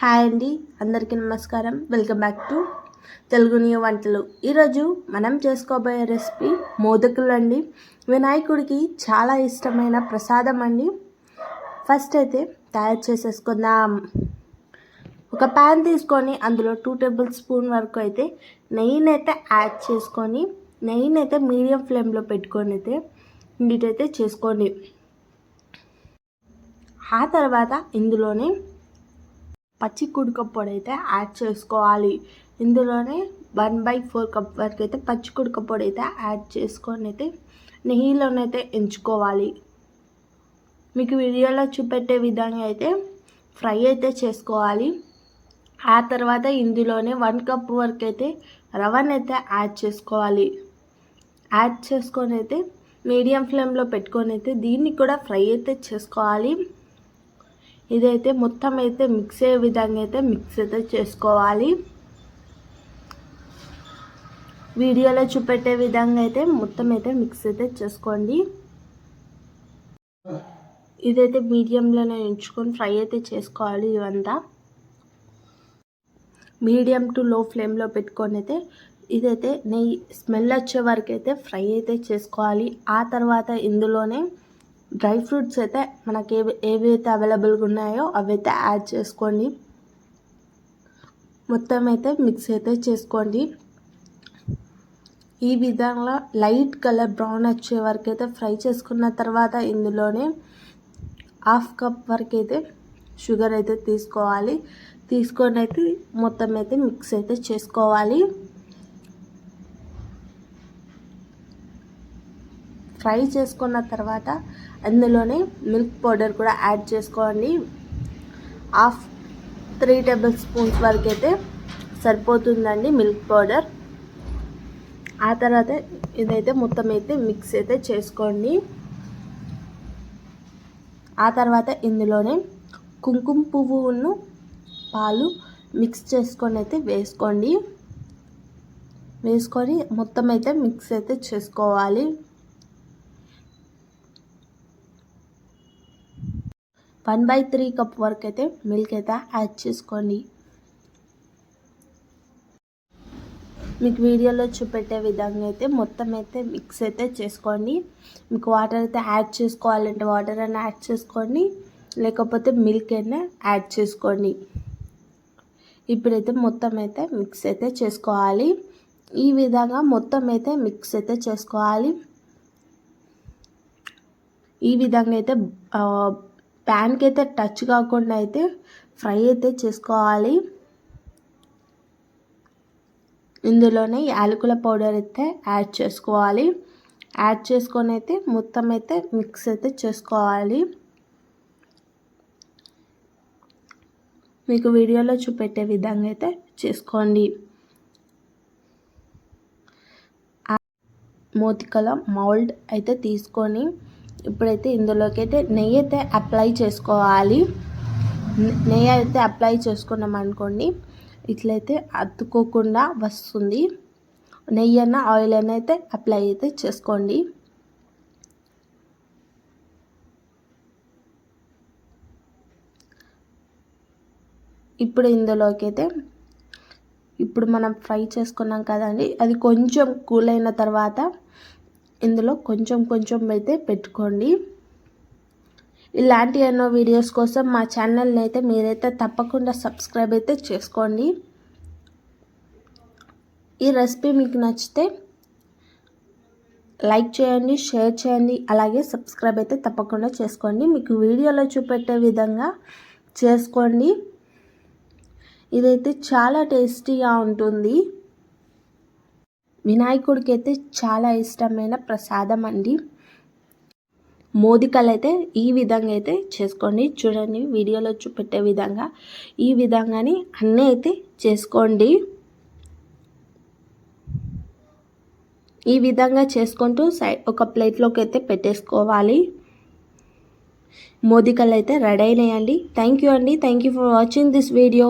Hi అండి అందరికీ నమస్కారం. Welcome back to Telugu new వంటలు. ఈరోజు మనం చేసుకోబోయే రెసిపీ మోదకులు అండి. వినాయకుడికి చాలా ఇష్టమైన ప్రసాదం అండి. ఫస్ట్ అయితే తయారు చేసేసుకుందాం. ఒక ప్యాన్ తీసుకొని అందులో టూ టేబుల్ స్పూన్ వరకు అయితే నెయ్యిని అయితే యాడ్ చేసుకొని నెయ్యిని అయితే మీడియం ఫ్లేమ్లో పెట్టుకొని అయితే నీటైతే చేసుకోండి. ఆ తర్వాత ఇందులోనే పచ్చి కుడుకపొడి అయితే యాడ్ చేసుకోవాలి. ఇందులోనే వన్ బై ఫోర్ కప్ వరకు అయితే పచ్చి కుడుక పొడి అయితే యాడ్ చేసుకొని అయితే నెయ్యిలోనైతే ఎంచుకోవాలి. మీకు వీడియోలో చూపెట్టే విధంగా అయితే ఫ్రై అయితే చేసుకోవాలి. ఆ తర్వాత ఇందులోనే వన్ కప్ వరకు అయితే రవ్వని అయితే యాడ్ చేసుకోవాలి. యాడ్ చేసుకొని అయితే మీడియం ఫ్లేమ్లో పెట్టుకొని అయితే దీన్ని కూడా ఫ్రై అయితే చేసుకోవాలి. ఇదైతే మొత్తం అయితే మిక్స్ అయ్యే విధంగా అయితే మిక్స్ అయితే చేసుకోవాలి. వీడియోలో చూపెట్టే విధంగా అయితే మొత్తం అయితే మిక్స్ అయితే చేసుకోండి. ఇదైతే మీడియంలోనే ఉంచుకొని ఫ్రై అయితే చేసుకోవాలి ఇవంతా. మీడియం టు లో ఫ్లేమ్లో పెట్టుకొని అయితే ఇదైతే నెయ్యి స్మెల్ వచ్చే వరకు అయితే ఫ్రై అయితే చేసుకోవాలి. ఆ తర్వాత ఇందులోనే డ్రై ఫ్రూట్స్ అయితే మనకి ఏవి ఏవైతే అవైలబుల్గా ఉన్నాయో అవైతే యాడ్ చేసుకోండి. మొత్తం అయితే మిక్స్ అయితే చేసుకోండి. ఈ విధంగా లైట్ కలర్ బ్రౌన్ వచ్చే వరకు అయితే ఫ్రై చేసుకున్న తర్వాత ఇందులోనే హాఫ్ కప్ వరకు అయితే షుగర్ అయితే తీసుకోవాలి. తీసుకొని అయితే మొత్తం అయితే మిక్స్ అయితే చేసుకోవాలి. ఫ్రై చేసుకున్న తర్వాత అందులోనే మిల్క్ పౌడర్ కూడా యాడ్ చేసుకోండి. హాఫ్ త్రీ టేబుల్ స్పూన్స్ వరకు అయితే సరిపోతుందండి మిల్క్ పౌడర్. ఆ తర్వాత ఇదైతే మొత్తం అయితే మిక్స్ అయితే చేసుకోండి. ఆ తర్వాత ఇందులోనే కుంకుమ పువ్వును పాలు మిక్స్ చేసుకొని అయితే వేసుకోండి. వేసుకొని మొత్తం అయితే మిక్స్ అయితే చేసుకోవాలి. వన్ బై త్రీ కప్ వరకు అయితే మిల్క్ అయితే యాడ్ చేసుకోండి. మీకు వీడియోలో చూపెట్టే విధంగా అయితే మొత్తం అయితే మిక్స్ అయితే చేసుకోండి. మీకు వాటర్ అయితే యాడ్ చేసుకోవాలంటే వాటర్ అయినా యాడ్ చేసుకోండి. లేకపోతే మిల్క్ అయినా యాడ్ చేసుకోండి. ఇప్పుడైతే మొత్తం అయితే మిక్స్ అయితే చేసుకోవాలి. ఈ విధంగా మొత్తం అయితే మిక్స్ అయితే చేసుకోవాలి. ఈ విధంగా అయితే ప్యాన్కి అయితే టచ్ కాకుండా అయితే ఫ్రై అయితే చేసుకోవాలి. ఇందులోనే యాలకుల పౌడర్ అయితే యాడ్ చేసుకోవాలి. యాడ్ చేసుకొని అయితే మొత్తం అయితే మిక్స్ అయితే చేసుకోవాలి. మీకు వీడియోలో చూపెట్టే విధంగా అయితే చేసుకోండి. మూతికల మౌల్డ్ అయితే తీసుకొని ఇప్పుడైతే ఇందులోకి అయితే నెయ్యి అయితే అప్లై చేసుకోవాలి. నెయ్యి అయితే అప్లై చేసుకున్నాం అనుకోండి ఇట్లయితే అతుక్కోకుండా వస్తుంది. నెయ్యి అన్న ఆయిల్ అన్న అయితే అప్లై అయితే చేసుకోండి. ఇప్పుడు ఇందులోకి అయితే ఇప్పుడు మనం ఫ్రై చేసుకున్నాం కదండి అది కొంచెం కూల్ అయిన తర్వాత ఇందులో కొంచెం కొంచెం అయితే పెట్టుకోండి. ఇలాంటి ఎన్నో వీడియోస్ కోసం మా ఛానల్ని అయితే మీరైతే తప్పకుండా సబ్స్క్రైబ్ అయితే చేసుకోండి. ఈ రెసిపీ మీకు నచ్చితే లైక్ చేయండి షేర్ చేయండి అలాగే సబ్స్క్రైబ్ అయితే తప్పకుండా చేసుకోండి. మీకు వీడియోలో చూపెట్టే విధంగా చేసుకోండి. ఇదైతే చాలా టేస్టీగా ఉంటుంది. వినాయకుడికి అయితే చాలా ఇష్టమైన ప్రసాదం అండి. మోదికలు అయితే ఈ విధంగా అయితే చేసుకోండి. చూడండి వీడియోలో చూపెట్టే విధంగా ఈ విధంగానే అన్నీ అయితే చేసుకోండి. ఈ విధంగా చేసుకుంటూ సైడ్ ఒక ప్లేట్లోకి అయితే పెట్టేసుకోవాలి. మోదికలు అయితే రెడీ అయినాయండి. థ్యాంక్ యూ అండి. Thank you for watching this video.